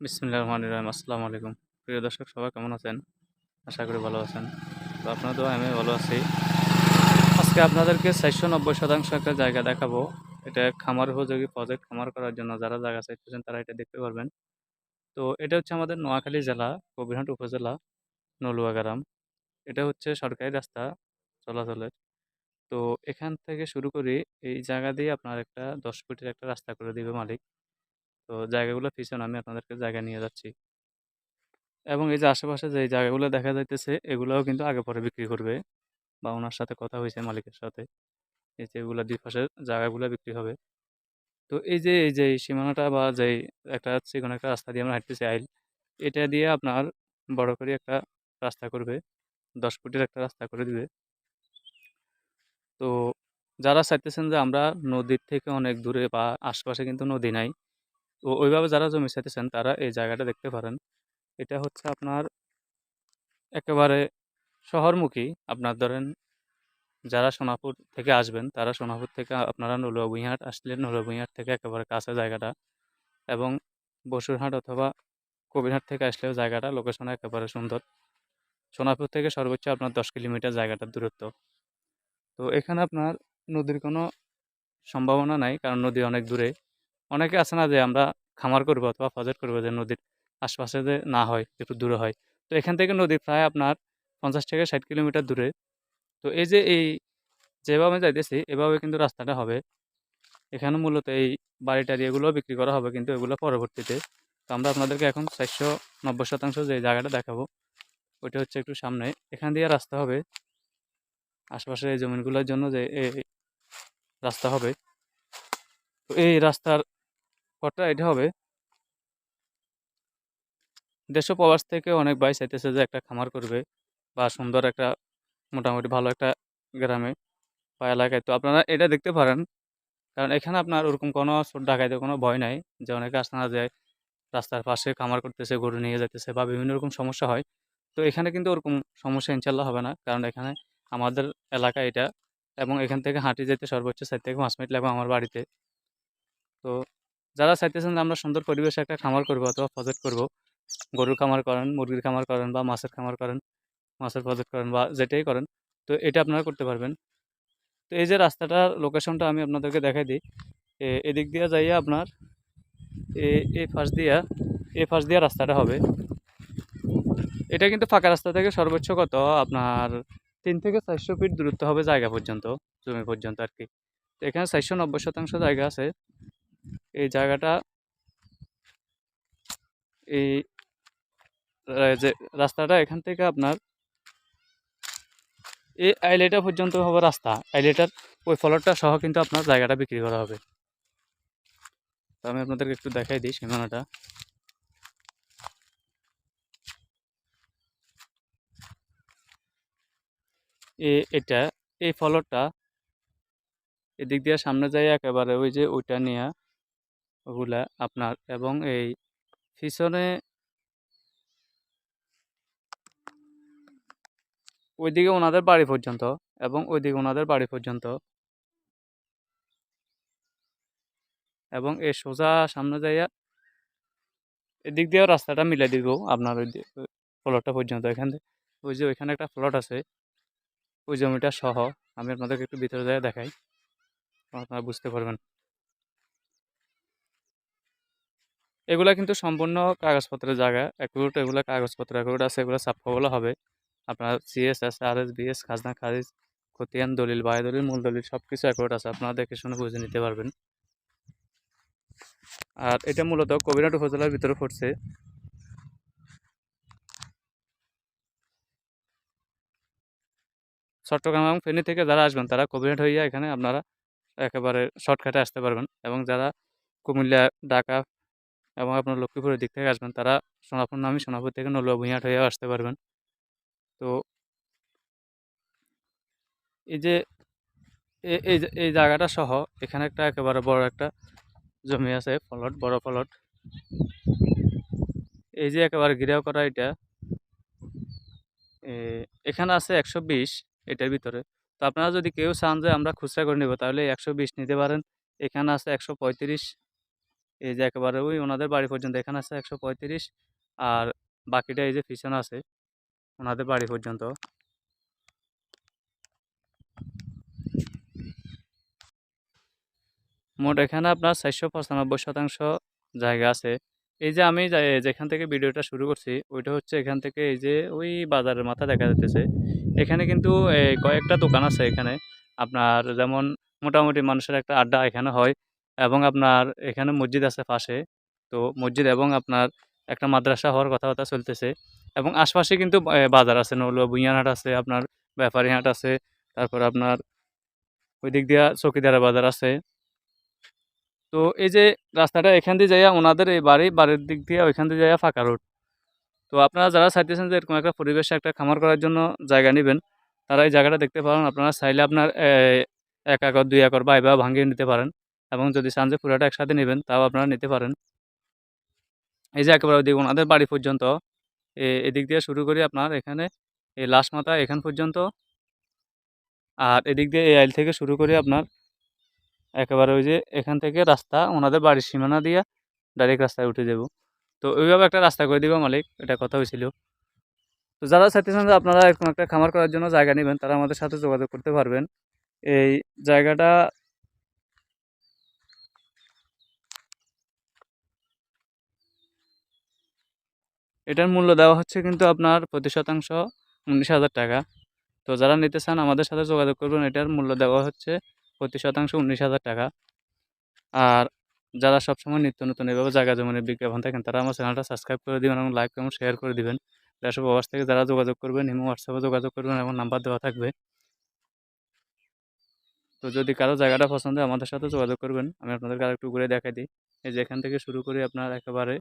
বিসমিল্লাহির রহমানির রহিম। আসসালামু আলাইকুম। প্রিয় দর্শক, সবাই কেমন আছেন? আশা করি ভালো আছেন। তো আপনার তো আমি ভালো আছি। আজকে আপনাদেরকে চারশো নব্বই শতাংশ একটা জায়গা দেখাবো। এটা খামার উপযোগী প্রজেক্ট খামার করার জন্য যারা জায়গা চাইতেছেন, তারা এটা দেখতে পারবেন। তো এটা হচ্ছে আমাদের নোয়াখালী জেলা কবিরহাট উপজেলা নলুয়া গ্রাম এটা হচ্ছে সরকারি রাস্তা চলাচলের। তো এখান থেকে শুরু করে এই জায়গা দিয়ে আপনার একটা দশ ফুটের একটা রাস্তা করে দিবে মালিক। তো জায়গাগুলো পিছনে আমি আপনাদেরকে জায়গা নিয়ে যাচ্ছি। এবং এই যে আশেপাশে যে জায়গাগুলো দেখা যাইতেছে, এগুলোও কিন্তু আগে পরে বিক্রি করবে বা ওনার সাথে কথা হয়েছে মালিকের সাথে। এই যে এগুলো দুই পাশের জায়গাগুলো বিক্রি হবে। তো এই যে এই যে সীমানাটা বা যে একটা চিকন একটা রাস্তা দিয়ে আমরা হাঁটতেছি আইল, এটা দিয়ে আপনার বড় করে একটা রাস্তা করবে, দশ ফুটের একটা রাস্তা করে দিবে। তো যারা চাইতেছেন যে আমরা নদীর থেকে অনেক দূরে বা আশপাশে কিন্তু নদী নাই তো ওইভাবে যারা জমি চাইতেছেন, তারা এই জায়গাটা দেখতে পারেন। এটা হচ্ছে আপনার একেবারে শহরমুখী। আপনার ধরেন যারা সোনাপুর থেকে আসবেন, তারা সোনাপুর থেকে আপনারা নলুয়া ভুঁইহাট আসলে নলুয়া ভুঁইহাট থেকে একেবারে কাছে জায়গাটা এবং বসুরহাট অথবা কবিরহাট থেকে আসলেও জায়গাটা লোকেশন একেবারে সুন্দর। সোনাপুর থেকে সর্বোচ্চ আপনার দশ কিলোমিটার জায়গাটার দূরত্ব। তো এখানে আপনার নদীর কোনো সম্ভাবনা নাই, কারণ নদী অনেক দূরে। অনেকে আছে না যে আমরা খামার করব অথবা প্রজেক্ট করব যে নদীর আশপাশে যে না হয় একটু দূরে হয়। তো এখান থেকে নদী প্রায় আপনার পঞ্চাশ থেকে ষাট কিলোমিটার দূরে। তো এই যে এই যেভাবে যাইতেছি, এভাবে কিন্তু রাস্তাটা হবে। এখানে মূলত এই বাড়িটারি এগুলো বিক্রি করা হবে কিন্তু এগুলো পরবর্তীতে। তো আমরা আপনাদেরকে এখন চারশো নব্বই শতাংশ যে জায়গাটা দেখাবো, ওইটা হচ্ছে একটু সামনে। এখান দিয়ে রাস্তা হবে। আশপাশের এই জমিনগুলোর জন্য যে এই রাস্তা হবে। তো এই রাস্তার পথটা এটা হবে? দেশ প্রবাস থেকে অনেক ভাই চাইতেছে যে একটা খামার করবে বা সুন্দর একটা মোটামুটি ভালো একটা গ্রামে বা এলাকায়। তো আপনারা এটা দেখতে পারেন। কারণ এখানে আপনার ওরকম কোনো ডাকাইতে কোনো ভয় নাই যে অনেকে আসে না যায় রাস্তার পাশে খামার করতেছে, গরু নিয়ে যাইতেছে বা বিভিন্ন রকম সমস্যা হয়। তো এখানে কিন্তু ওরকম সমস্যা ইনশাল্লাহ হবে না। কারণ এখানে আমাদের এলাকা এটা এবং এখান থেকে হাঁটি যেতে সর্বোচ্চ চার থেকে পাঁচ মিনিট লাগবে আমার বাড়িতে। তো যারা চাইতেছেন যে আমরা সুন্দর পরিবেশে একটা খামার করব অথবা প্রজেক্ট করব, গরুর খামার করেন, মুরগির খামার করেন বা মাছের খামার করেন, মাছের প্রজেক্ট করেন বা যেটাই করেন, তো এটা আপনারা করতে পারবেন। তো এই যে রাস্তাটার লোকেশনটা আমি আপনাদেরকে দেখাই দিই। এদিক দিয়ে যাইয়া আপনার এই ফাঁস দিয়া এই ফাঁস দিয়া রাস্তাটা হবে। এটা কিন্তু ফাঁকা রাস্তা থেকে সর্বোচ্চ কত? আপনার তিন থেকে চারশো ফিট দূরত্ব হবে জায়গা পর্যন্ত, জমি পর্যন্ত আর কি এখানে চারশো নব্বই শতাংশ জায়গা আছে। এই জায়গাটা এই যে রাস্তাটা এখান থেকে আপনার এই আইলেটা পর্যন্ত হবে রাস্তা। আইলেটার ওই ফলকটা সহ কিন্তু আপনার জায়গাটা বিক্রি করা হবে। আমি আপনাদেরকে একটু দেখাই দিই সীমানাটা। এটা, এই ফলকটা এদিক দিয়ে সামনে যাই একেবারে ওই যে ওইটা নিয়ে ওগুলা আপনার এবং এই পিছনে ওইদিকে ওনাদের বাড়ি পর্যন্ত এবং ওইদিকে ওনাদের বাড়ি পর্যন্ত এবং এই সোজা সামনে যাইয়া এদিক দিয়েও রাস্তাটা মিলে দিব আপনার ওই প্লটটা পর্যন্ত এখান থেকে ওই যে ওইখানে একটা প্লট আছে, ওই জমিটা সহ, আমি আপনাদেরকে একটু ভিতরে যাই দেখাই, আপনারা বুঝতে পারবেন। এগুলা কিন্তু সম্পূর্ণ কাগজপত্রের জায়গা। অ্যাকুরেট এগুলো কাগজপত্র অ্যাকুরেট আছে, এগুলো সাপ্পাবলা হবে। আপনার সিএস এস আর এস বিএস খাজনা, খারিজ, খতিয়ান, দলিল, বায় দলিল, মূল দলিল সব কিছু অ্যাকুরেট আছে। আপনারা দেখে শুনে বুঝে নিতে পারবেন। আর এটা মূলত কবিরাট উপজেলার ভিতরে পড়ছে। চট্টগ্রাম এবং ফেনী থেকে যারা আসবেন, তারা কবিরাট হইয়া এখানে আপনারা একেবারে শর্টকাটে আসতে পারবেন। এবং যারা কুমিল্লা, ঢাকা এবং আপনার লক্ষ্মীপুরের দিক থেকে আসবেন, তারা সোনাপুর নামী সোনাপুর থেকে নলুয়া ভুঁইয়াট হয়ে আসতে পারবেন। তো এই যে এই এই জায়গাটা সহ এখানে একটা একেবারে বড় একটা জমি আছে, ফলট, বড় ফলট। এই যে একেবারে ঘিরাও করা এটা এখানে আছে একশো বিশ এটার ভিতরে। তো আপনারা যদি কেউ চান যে আমরা খুচরা করে নেব, তাহলে একশো বিশ নিতে পারেন। এখানে আছে একশো পঁয়ত্রিশ এই যে একেবারে ওই ওনাদের বাড়ি পর্যন্ত, এখানে আছে একশো পঁয়ত্রিশ আর বাকিটা এই যে পিছনে আছে ওনাদের বাড়ি পর্যন্ত। মোট এখানে আপনার চারশো পঁচানব্বই শতাংশ জায়গা আছে। এই যে আমি যেখান থেকে ভিডিওটা শুরু করছি, ওইটা হচ্ছে এখান থেকে এই যে ওই বাজারের মাথা দেখা যাচ্ছে এখানে কিন্তু কয়েকটা দোকান আছে এখানে। আপনার যেমন মোটামুটি মানুষের একটা আড্ডা এখানে হয়। এবং আপনার এখানে মসজিদ আছে পাশে। তো মসজিদ এবং আপনার একটা মাদ্রাসা হওয়ার কথাবার্তা চলতেছে। এবং আশপাশে কিন্তু বাজার আছে, নলুয়া বুইয়ানহাট আছে, আপনার ব্যাপারী হাট আছে, তারপর আপনার ওই দিক দিয়া চকিদারা বাজার আছে। তো এই যে রাস্তাটা এখান দিয়ে যাইয়া ওনাদের এই বাড়ি, বাড়ির দিক দিয়ে ওইখান দিয়ে যাইয়া ফাঁকা রোড। তো আপনারা যারা চাইতেছেন যে এরকম একটা পরিবেশে একটা খামার করার জন্য জায়গা নেবেন, তারা এই জায়গাটা দেখতে পারেন। আপনারা চাইলে আপনার এক একর, দুই একর বা এভাবে ভাঙিয়ে নিতে পারেন। এবং যদি চান যে পুরোটা একসাথে নেবেন, তাও আপনারা নিতে পারেন। এই যে একেবারে ওদিকে ওনাদের বাড়ি পর্যন্ত এদিক দিয়ে শুরু করি আপনার এখানে এই লাশ মাথা এখান পর্যন্ত। আর এদিক দিয়ে এই আইল থেকে শুরু করি আপনার, একেবারে ওই যে এখান থেকে রাস্তা, ওনাদের বাড়ির সীমানা দিয়ে ডাইরেক্ট রাস্তায় উঠে যাব। তো ওইভাবে একটা রাস্তা করে দিব মালিক, এটা কথা হয়েছিল। তো যারা চাইতেছেন যে আপনারা এরকম একটা খামার করার জন্য জায়গা নেবেন, তারা আমাদের সাথে যোগাযোগ করতে পারবেন। এই জায়গাটা এটার মূল্য দেওয়া হচ্ছে কিন্তু আপনার প্রতি শতাংশ উনিশ হাজার টাকা। তো যারা নিতে চান আমাদের সাথে যোগাযোগ করবেন, এটার মূল্য দেওয়া হচ্ছে প্রতি শতাংশ উনিশ হাজার টাকা। আর যারা সবসময় নিত্য নতুন এভাবে জায়গা জমিনের বিজ্ঞাপন থাকেন, তারা আমার চ্যানেলটা সাবস্ক্রাইব করে দিবেন এবং লাইক এবং শেয়ার করে দিবেন। ও প্রবাস থেকে যারা যোগাযোগ করবেন, ইমো হোয়াটসঅ্যাপে যোগাযোগ করবেন এবং নাম্বার দেওয়া থাকবে। তো যদি কারও জায়গাটা পছন্দ হয়, আমাদের সাথে যোগাযোগ করবেন। আমি আপনাদেরকে আরেকটু ঘুরে দেখাই দিই। এই যে এখান থেকে শুরু করি আপনার একেবারে।